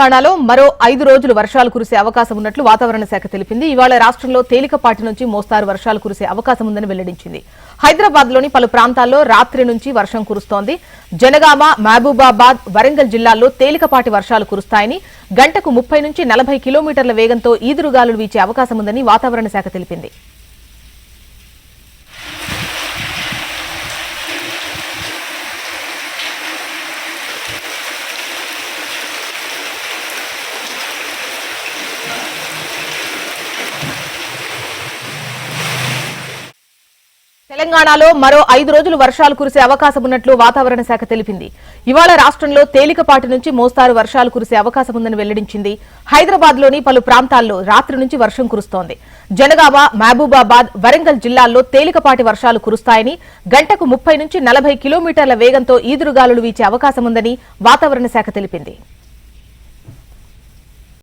తెలంగాణలో మరో ఐదు రోజులు వర్షాలు కురిసే అవకాశం ఉన్నట్లు వాతావరణ శాఖ తెలిపింది. ఇవాళ రాష్ట్రంలో తేలికపాటి నుంచి మోస్తారు వర్షాలు కురిసే అవకాశం ఉందని వెల్లడించింది. హైదరాబాద్లోని పలు ప్రాంతాల్లో రాత్రి నుంచి వర్షం కురుస్తోంది. జనగామ మహబూబాబాద్ వరంగల్ జిల్లాల్లో తేలికపాటి వర్షాలు కురుస్తాయని గంటకు ముప్పై నుంచి నలభై కిలోమీటర్ల వేగంతో ఈదురుగాలులు వీచే అవకాశం ఉందని వాతావరణ శాఖ తెలిపింది. తెలంగాణలో మరో ఐదు రోజులు వర్షాలు కురిసే అవకాశం ఉన్నట్లు వాతావరణ శాఖ తెలిపింది. ఇవాళ రాష్ట్రంలో తేలికపాటి నుంచి మోస్తారు వర్షాలు కురిసే అవకాశం ఉందని వెల్లడించింది. హైదరాబాద్లోని పలు ప్రాంతాల్లో రాత్రి నుంచి వర్షం కురుస్తోంది. జనగామ మహబూబాబాద్ వరంగల్ జిల్లాల్లో తేలికపాటి వర్షాలు కురుస్తాయని గంటకు ముప్పై నుంచి నలభై కిలోమీటర్ల వేగంతో ఈదురుగాలులు వీచే అవకాశం ఉందని వాతావరణ శాఖ తెలిపింది.